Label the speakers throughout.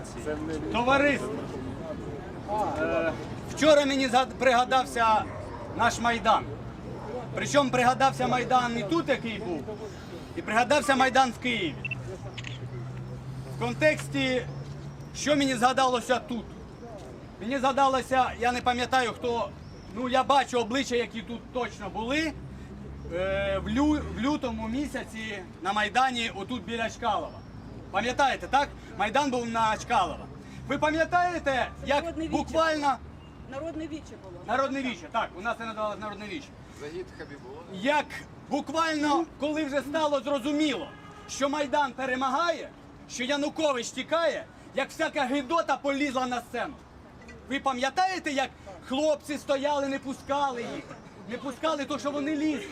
Speaker 1: демонстрації.
Speaker 2: Товариство. Е, Вчора мені згад- пригадався наш Майдан. Причому пригадався Майдан не тут, який був, і пригадався Майдан в Києві. В контексті, що мені згадалося тут? Мені згадалося, я не пам'ятаю, хто. Ну, я бачу обличчя, які тут точно були. Е, в, лю, в лютому місяці на Майдані, отут біля Чкалова. Пам'ятаєте, так? Майдан був на Чкалова. Ви пам'ятаєте, як
Speaker 3: Народне віче.
Speaker 2: буквально
Speaker 3: Народне віче було.
Speaker 2: народне віче, так, у нас це називалось народне віче.
Speaker 4: Загід Хабібула.
Speaker 2: Як буквально, коли вже стало зрозуміло, що Майдан перемагає, що Янукович тікає, як всяка гидота полізла на сцену. Ви пам'ятаєте, як хлопці стояли, не пускали їх, не пускали то, що вони лізли.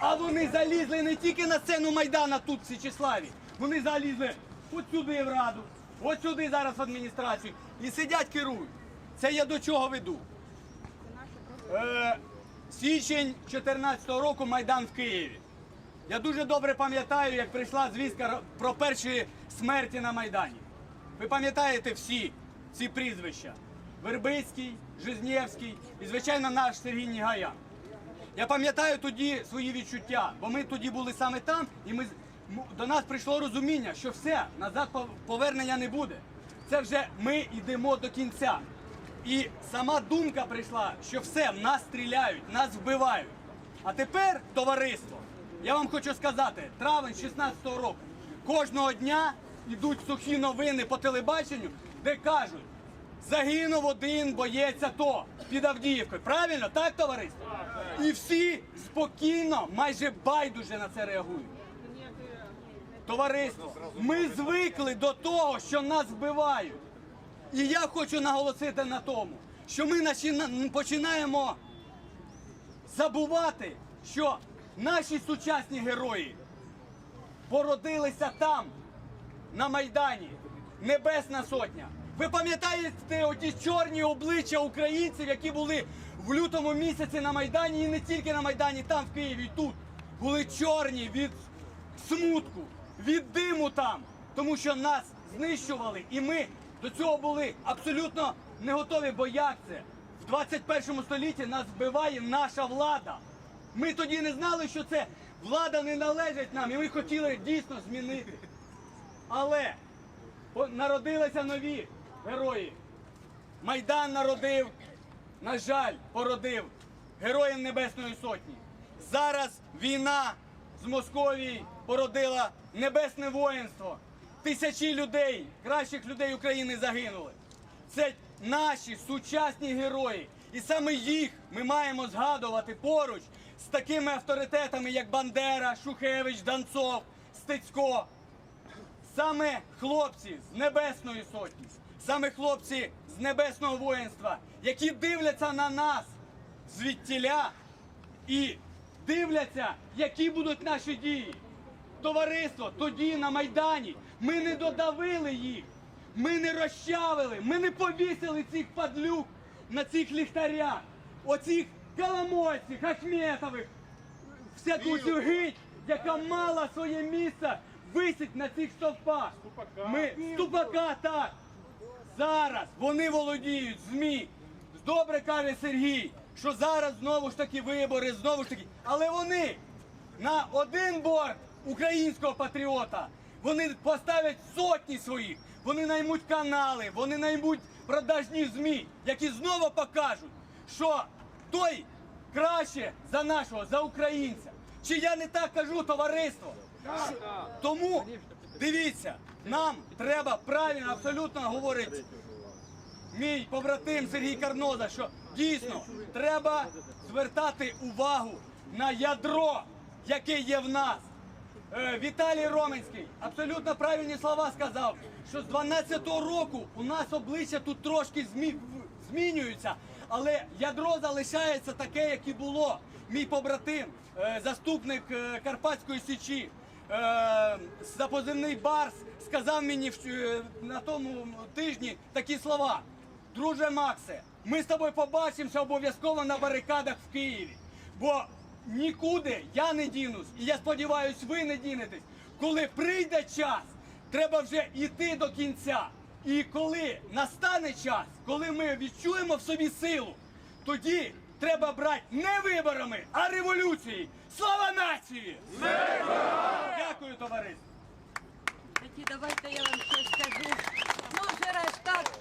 Speaker 2: А вони залізли не тільки на сцену Майдана тут, в Січеславі. Вони залізли от сюди в раду, от сюди зараз в адміністрацію. І сидять, керують. Це я до чого веду? Е, січень 2014 року Майдан в Києві. Я дуже добре пам'ятаю, як прийшла звістка про перші смерті на Майдані. Ви пам'ятаєте всі ці прізвища: Вербицький, Жизнєвський і, звичайно, наш Сергій Нігаян. Я пам'ятаю тоді свої відчуття, бо ми тоді були саме там, і ми, до нас прийшло розуміння, що все, назад повернення не буде. Це вже ми йдемо до кінця. І сама думка прийшла, що все, в нас стріляють, нас вбивають. А тепер, товариство, я вам хочу сказати, травень 16-го року, кожного дня йдуть сухі новини по телебаченню, де кажуть, загинув один боєць АТО під Авдіївкою. Правильно, так, товариство? І всі спокійно, майже байдуже на це реагують. Товариство, ми звикли до того, що нас вбивають. І я хочу наголосити на тому, що ми починаємо забувати, що наші сучасні герої породилися там, на Майдані, Небесна Сотня. Ви пам'ятаєте оті чорні обличчя українців, які були в лютому місяці на Майдані, і не тільки на Майдані, там в Києві, і тут. Були чорні від смутку, від диму там, тому що нас знищували, і ми до цього були абсолютно не готові, бо як це? В 21 столітті нас вбиває наша влада. Ми тоді не знали, що це влада не належить нам, і ми хотіли дійсно змінити. Але народилися нові герої. Майдан народив, на жаль, породив героїв Небесної Сотні. Зараз війна з Московії породила небесне воїнство. Тисячі людей, кращих людей України загинули. Це наші сучасні герої. І саме їх ми маємо згадувати поруч з такими авторитетами, як Бандера, Шухевич, Данцов, Стецько. Саме хлопці з Небесної Сотні, саме хлопці з небесного воїнства, які дивляться на нас звідтіля і дивляться, які будуть наші дії. Товариство, тоді на Майдані ми не додавили їх, ми не розчавили, ми не повісили цих падлюк на цих ліхтарях, оцих Коломойців, Ахметових, всяку цю гить, яка мала своє місце, висить на цих стовпах. Ми ступака так. Зараз вони володіють ЗМІ. Добре каже Сергій, що зараз знову ж таки вибори, знову ж таки. Але вони на один борт українського патріота вони поставлять сотні своїх, вони наймуть канали, вони наймуть продажні ЗМІ, які знову покажуть, що той краще за нашого, за українця. Чи я не так кажу, товариство? Тому дивіться, нам треба правильно, абсолютно говорить мій побратим Сергій Карноза, що дійсно треба звертати увагу на ядро, яке є в нас. Е, Віталій Роменський абсолютно правильні слова сказав, що з 12-го року у нас обличчя тут трошки змінюються, але ядро залишається таке, як і було. Мій побратим, е, заступник е, Карпатської січі, запозивний Барс, сказав мені на тому тижні такі слова. Друже Максе, ми з тобою побачимося обов'язково на барикадах в Києві. Бо нікуди я не дінусь, і я сподіваюся, ви не дінетесь. Коли прийде час, треба вже йти до кінця. І коли настане час, коли ми відчуємо в собі силу, тоді треба брати не виборами, а революції. Слава нації! Дякую, товариство!
Speaker 1: Такі давайте я вам щось скажу. Ну, вже раз так.